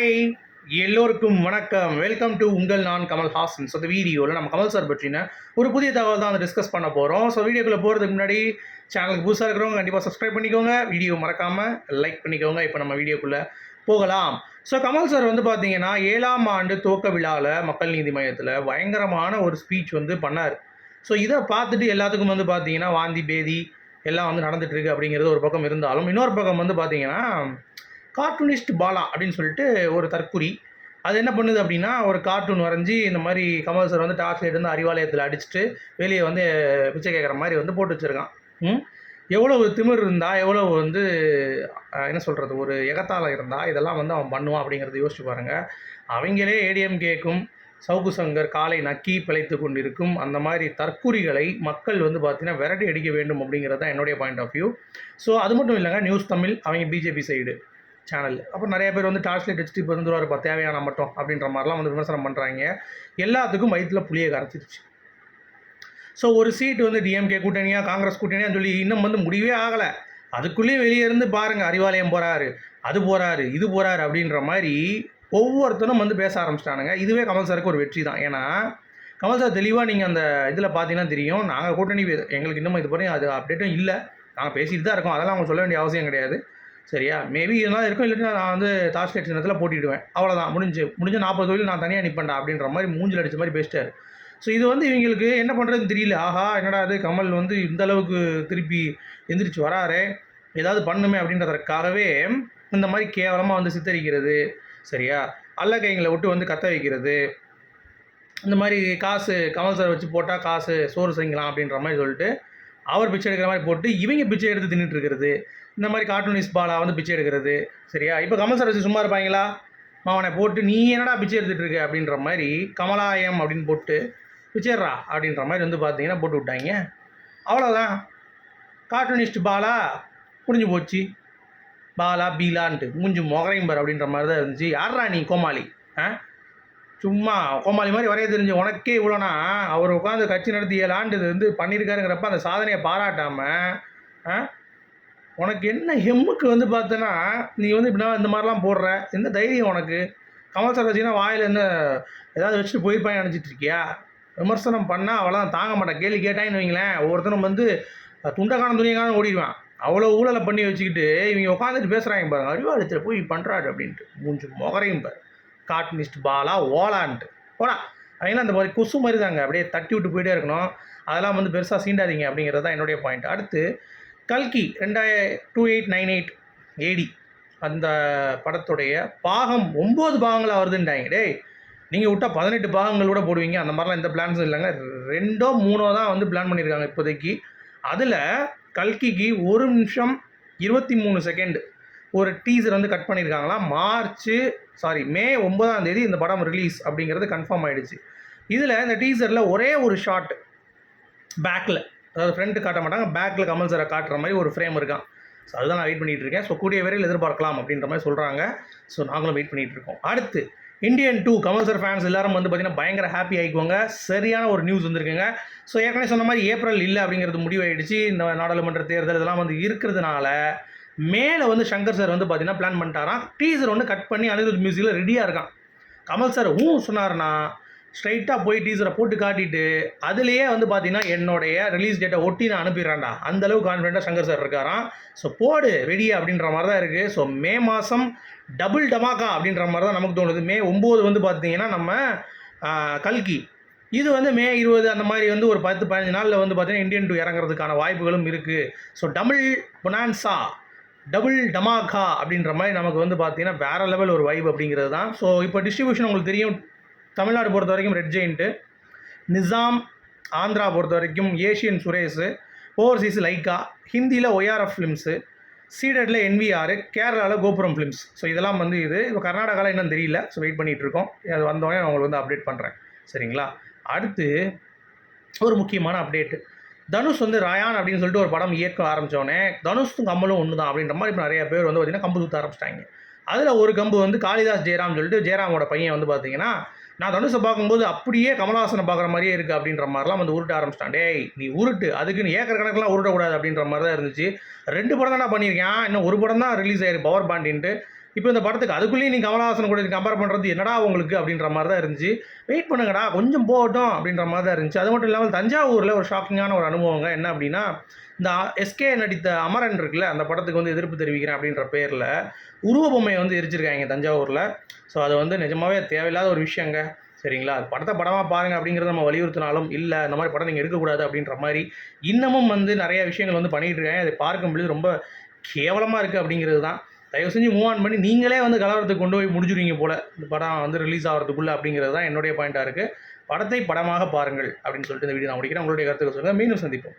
Hi. எல்லோருக்கும் வணக்கம். Welcome to உங்கள் நான் கமல் ஹாசன் ஸோ இந்த வீடியோவில் நம்ம கமல் சார் பற்றின ஒரு புதிய தகவல் தான் வந்து டிஸ்கஸ் பண்ண போகிறோம் ஸோ வீடியோக்குள்ளே போகிறதுக்கு முன்னாடி சேனலுக்கு புதுசாக இருக்கிறவங்க கண்டிப்பாக சப்ஸ்கிரைப் பண்ணிக்கோங்க. வீடியோ மறக்காமல் லைக் பண்ணிக்கோங்க. இப்போ நம்ம வீடியோக்குள்ளே போகலாம். ஸோ கமல் சார் வந்து பார்த்தீங்கன்னா ஏழாம் ஆண்டு துவக்க விழாவில் மக்கள் நீதி மையத்தில் பயங்கரமான ஒரு ஸ்பீச் வந்து பண்ணார். ஸோ இதை பார்த்துட்டு எல்லாத்துக்கும் வந்து பார்த்தீங்கன்னா வாந்தி பேதி எல்லாம் வந்து நடந்துகிட்ருக்கு இருக்கு அப்படிங்கிறது ஒரு பக்கம் இருந்தாலும் இன்னொரு பக்கம் வந்து பார்த்தீங்கன்னா கார்ட்டூனிஸ்ட் பாலா அப்படின்னு சொல்லிட்டு ஒரு தற்குறி. அது என்ன பண்ணுது அப்படின்னா ஒரு கார்ட்டூன் வரைஞ்சி இந்த மாதிரி கமல் சார் வந்து டார்ச் லைட் வந்து அறிவாலயத்தில் அடிச்சுட்டு வெளியே வந்து பிச்சை கேட்குற மாதிரி வந்து போட்டு வச்சுருக்கான். எவ்வளோ திமிர் இருந்தால் எவ்வளோ வந்து என்ன சொல்கிறது ஒரு எகத்தாளம் இருந்தால் இதெல்லாம் வந்து அவன் பண்ணுவான் அப்படிங்கிறத யோசிச்சு பாருங்கள் அவங்களே ஏடிஎம் கேட்கும் சவுக்கு சங்கர் காலை நக்கி பிழைத்து கொண்டிருக்கும் அந்த மாதிரி தற்குறிகளை மக்கள் வந்து பார்த்தீங்கன்னா விரட்டி அடிக்க வேண்டும் அப்படிங்கிறது தான் என்னுடைய பாயிண்ட் ஆஃப் வியூ ஸோ அது மட்டும் இல்லைங்க நியூஸ் தமிழ் அவங்க பிஜேபி சைடு சேனல் அப்புறம் நிறைய பேர் வந்து டார்ச் லைட் வச்சுட்டு இப்போ வந்துருவாருப்பா தேவையான மட்டும் அப்படின்ற மாதிரிலாம் வந்து விமர்சனம் பண்ணுறாங்க எல்லாத்துக்கும் வயிற்றில் புளியை கரைச்சிருச்சு. ஸோ ஒரு சீட்டு வந்து டிஎம்கே கூட்டணியாக காங்கிரஸ் கூட்டணியாக சொல்லி இன்னும் வந்து முடிவே ஆகலை. அதுக்குள்ளேயும் வெளியே இருந்து பாருங்கள் அறிவாலயம் போகிறாரு அது போகிறாரு இது போகிறாரு அப்படின்ற மாதிரி ஒவ்வொருத்தரும் வந்து பேச ஆரம்பிச்சிட்டானுங்க. இதுவே கமல் சாருக்கு ஒரு வெற்றி தான். ஏன்னா கமல் சார் தெளிவாக நீங்கள் அந்த இதில் பார்த்தீங்கன்னா தெரியும். நாங்கள் கூட்டணி எங்களுக்கு இன்னும் இது பண்ணி அது அப்டேட்டும் இல்லை. நாங்கள் பேசிட்டு தான் இருக்கோம். அதெல்லாம் அவங்க சொல்ல வேண்டிய அவசியம் கிடையாது. சரியா? மேபி இருந்தாலும் இருக்கும் இல்லைன்னா நான் வந்து டார்ச் லைட் சின்னத்தில் போட்டிடுவேன். அவ்வளோதான் முடிஞ்சு. முடிஞ்ச நாற்பது தொழில் நான் தனியாக நிற்பேன்டா அப்படின்ற மாதிரி மூஞ்சில் அடிச்ச மாதிரி பேசிட்டாரு. ஸோ இது வந்து இவங்களுக்கு என்ன பண்ணுறதுன்னு தெரியல. ஆஹா என்னடா அது கமல் வந்து இந்த அளவுக்கு திருப்பி எந்திரிச்சு வராரு. ஏதாவது பண்ணுமே அப்படின்றதற்காகவே இந்த மாதிரி கேவலமாக வந்து சித்தரிக்கிறது. சரியா? அல்ல கைங்களை விட்டு வந்து கத்த வைக்கிறது. இந்த மாதிரி காசு கமல் சார் வச்சு போட்டால் காசு சோறு செய்யலாம் அப்படின்ற மாதிரி சொல்லிட்டு அவர் பிச்சை எடுக்கிற மாதிரி போட்டு இவங்க பிச்சை எடுத்து தின்னுட்டு இருக்கிறது. இந்த மாதிரி கார்ட்டூனிஸ்ட் பாலா வந்து பிச்சை எடுக்கிறது. சரியா? இப்போ கமல் சார் வச்சு சும்மா இருப்பாங்களா? அவனை போட்டு நீ என்னடா பிச்சை எடுத்துகிட்டு இருக்க? அப்படின்ற மாதிரி கமலாயம் அப்படின்னு போட்டு பிச்சைடுறா அப்படின்ற மாதிரி வந்து பார்த்தீங்கன்னா போட்டு விட்டாங்க. அவ்வளோதான் கார்ட்டூனிஸ்ட் பாலா முடிஞ்சு போச்சு. பாலா பீலான்ட்டு மூஞ்சி மொகரைம்பர் அப்படின்ற மாதிரி தான் இருந்துச்சு. யாரா நீ கோமாளி? ஆ? சும்மா கோமாளி மாதிரி வரைய தெரிஞ்சு உனக்கே இவ்வளோனா அவர் உட்காந்து கட்சி நடத்தி ஏழாண்டு இது வந்து பண்ணியிருக்காருங்கிறப்ப அந்த சாதனையை பாராட்டாமல் ஆ? உனக்கு என்ன ஹெம்முக்கு வந்து பார்த்தனா நீ வந்து இப்படின்னா இந்த மாதிரிலாம் போடுற? எந்த தைரியம் உனக்கு? கமல் சார் வச்சுன்னா வாயில் என்ன ஏதாவது வச்சுட்டு போயிருப்பாங்க நினச்சிட்டு இருக்கியா? விமர்சனம் பண்ணால் அவ்வளோதான் தாங்க மாட்டேன் கேள்வி கேட்டாங்கன்னு வைங்களேன் ஒவ்வொருத்தனும் வந்து துண்டக்கான துணியக்கான ஓடிடுவான். அவ்வளோ ஊழலை பண்ணி வச்சுக்கிட்டு இவங்க உட்காந்துட்டு பேசுகிறாங்க பாருங்க. அறிவாளத்தில் போய் பண்ணுறாரு அப்படின்ட்டு. மூஞ்சி முகரையும் பாரு. கார்ட்டூனிஸ்ட் பாலா ஓலான்ட்டு. போனால் அவங்களாம் அந்த மாதிரி கொசு மாதிரி தாங்க. அப்படியே தட்டி விட்டு போயிட்டே இருக்கணும். அதெல்லாம் வந்து பெருசாக சீண்டாதீங்க அப்படிங்கிறது தான் என்னுடைய பாயிண்ட் அடுத்து கல்கி ரெண்டாய two eight nine eight AD அந்த படத்துடைய பாகம் ஒம்பது பாகங்களாக வருதுன்ட்டாங்க. டேய் நீங்கள் விட்டால் பதினெட்டு பாகங்கள் கூட போடுவீங்க. அந்த மாதிரிலாம் எந்த பிளான்ஸும் இல்லைங்க. ரெண்டோ மூணோ தான் வந்து பிளான் பண்ணியிருக்காங்க இப்போதைக்கு. அதில் கல்கிக்கு ஒரு நிமிஷம் இருபத்தி மூணு செகண்ட் ஒரு டீசர் வந்து கட் பண்ணியிருக்காங்களாம் மார்ச் சாரி மே ஒன்பதாம் தேதி இந்த படம் ரிலீஸ் அப்படிங்கிறது கன்ஃபார்ம் ஆகிடுச்சு இதில் இந்த டீசரில் ஒரே ஒரு ஷாட் பேக்கில் அதாவது ஃப்ரண்ட்டு காட்ட மாட்டாங்க பேக்கில் கமல் சாரை காட்டுற மாதிரி ஒரு ஃப்ரேம் இருக்கான். ஸோ அதுதான் நான் வெயிட் பண்ணிகிட்டு இருக்கேன். ஸோ கூடிய விரைவில் எதிர்பார்க்கலாம் அப்படின்ற மாதிரி சொல்கிறாங்க ஸோ நாங்களும் வெயிட் பண்ணிகிட்டு இருக்கோம். அடுத்து Indian two Kamal sir fans எல்லாரும் வந்து பார்த்தீங்கன்னா பயங்கர ஹாப்பி ஆகிக்குவாங்க சரியான ஒரு நியூஸ் வந்திருக்குங்க. ஸோ ஏற்கனவே சொன்ன மாதிரி ஏப்ரல் இல்லை அப்படிங்கிறது முடிவாயிடுச்சு. இந்த நாடாளுமன்ற தேர்தல் இதெல்லாம் வந்து இருக்கிறதுனால மேலே வந்து சங்கர் சார் வந்து பார்த்தீங்கன்னா பிளான் பண்ணிட்டாராம். டீசர் ஒன்று கட் பண்ணி அனிருத் மியூசிக்கில் ரெடியாக இருக்கான். கமல் சார் ஊ சொன்னார்னா ஸ்ட்ரைட்டாக போய் டீசரை போட்டு காட்டிட்டு அதுலேயே வந்து பார்த்தீங்கன்னா என்னுடைய ரிலீஸ் டேட்டை ஒட்டி நான் அனுப்பிடுறேன்டா. அந்த கான்ஃபிடென்ட்டாக சங்கர் சார் இருக்காராம். ஸோ போடு ரெடி அப்படின்ற மாதிரி தான் இருக்குது ஸோ மே மாதம் டபுள் டமாக்கா அப்படின்ற மாதிரி தான் நமக்கு தோணுது. மே ஒம்பது வந்து பார்த்தீங்கன்னா நம்ம கல்கி. இது வந்து மே இருபது அந்த மாதிரி வந்து ஒரு பத்து பதினஞ்சு நாளில் வந்து பார்த்தீங்கன்னா இந்தியன் டூ இறங்குறதுக்கான வாய்ப்புகளும் இருக்குது so double bonanza double dhamaka அப்படின்ற மாதிரி நமக்கு வந்து பார்த்தீங்கன்னா வேற லெவல் ஒரு வைப் அப்படிங்கிறது தான். ஸோ இப்போ டிஸ்ட்ரிபியூஷன் உங்களுக்கு தெரியும். தமிழ்நாடு பொறுத்த வரைக்கும் ரெட் ஜெயின்ட்டு நிசாம் ஆந்திரா பொறுத்த வரைக்கும் ஏஷியன் சுரேஷு ஓவர்சீஸ் லைக்கா ஹிந்தியில் ஒய்ஆர்எஃப் ஃபிலிம்ஸு சீடடில் என்விஆர் கேரளாவில் கோபுரம் ஃபிலிம்ஸ் ஸோ இதெல்லாம் வந்து இது. இப்போ கர்நாடகாவில் இன்னும் தெரியல. ஸோ வெயிட் பண்ணிகிட்டு இருக்கோம் அது வந்தோடனே நான் உங்களுக்கு வந்து அப்டேட் பண்ணுறேன் சரிங்களா? அடுத்து ஒரு முக்கியமான அப்டேட்டு தனுஷ் வந்து ராயான் அப்படின்னு சொல்லிட்டு ஒரு படம் இயக்க ஆரம்பித்தோடனே தனுஷும் கம்பலும் ஒன்று தான் அப்படின்ற மாதிரி இப்போ நிறைய பேர் வந்து பார்த்திங்கன்னா கம்பு தூத்த ஆரம்பிச்சிட்டாங்க. அதில் ஒரு கம்பு வந்து காளிதாஸ் ஜெயராம் சொல்லிட்டு ஜெயராமோட பையன் வந்து பார்த்தீங்கன்னா நான் தனுஷை பார்க்கும்போது அப்படியே கமலஹாசனை பார்க்குற மாதிரியே இருக்குது அப்படின்ற மாதிரிலாம் வந்து உருட்ட ஆரம்பிச்சிட்டான். டேய் நீ உருட்டு அதுக்குன்னு ஏக்கர் கணக்கெலாம் உருட்டக்கூடாது அப்படின்ற மாதிரி தான் இருந்துச்சு. ரெண்டு படம் தானே பண்ணியிருக்கேன். இன்னும் ஒரு படம் தான் ரிலீஸ் ஆயிருக்கு. பவர் பாண்டின்ட்டு இப்போ இந்த படத்துக்கு அதுக்குள்ளேயும் நீ கமலஹாசன் கூட கம்பேர் பண்ணுறது என்னடா உங்களுக்கு அப்படின்ற மாதிரி தான் இருந்துச்சு. வெயிட் பண்ணுங்கடா கொஞ்சம் போகட்டும் அப்படின்ற மாதிரி தான் இருந்துச்சு. அது மட்டும் இல்லாமல் தஞ்சாவூரில் ஒரு ஷாக்கிங்கான ஒரு அனுபவங்க என்ன அப்படின்னா இந்த எஸ்கே நடித்த அமரன் இருக்குல்ல அந்த படத்துக்கு வந்து எதிர்ப்பு தெரிவிக்கிறேன் அப்படின்ற பேரில் உருவ பொம்மையை வந்து எரிச்சிருக்காங்க தஞ்சாவூரில். ஸோ அது வந்து நிஜமாவே தேவையில்லாத ஒரு விஷயங்க. சரிங்களா? அது படத்தை படமாக பாருங்கள் அப்படிங்கிறத நம்ம வலியுறுத்தினாலும் இல்லை இந்த மாதிரி படம் நீங்கள் எடுக்கக்கூடாது அப்படின்ற மாதிரி இன்னமும் வந்து நிறைய விஷயங்கள் வந்து பண்ணிகிட்டு இருக்காங்க. அதை பார்க்கும்பொழுது ரொம்ப கேவலமாக இருக்குது அப்படிங்கிறது தான் தயவு செஞ்சு மூவ் ஆன் பண்ணி நீங்களே வந்து கலவரத்துக்கு கொண்டு போய் முடிஞ்சுருவீங்க போல். இந்த படம் வந்து ரிலீஸ் ஆகிறதுக்குள்ளே அப்படிங்கிறது தான் என்னுடைய பாயிண்ட்டாக இருக்குது படத்தை படமாக பாருங்கள் அப்படின்னு சொல்லிட்டு இந்த வீடியோ நான் முடிக்கிறேன். உங்களுடைய கருத்துக்கள் சொல்லுங்கள் மீண்டும் சந்திப்போம்.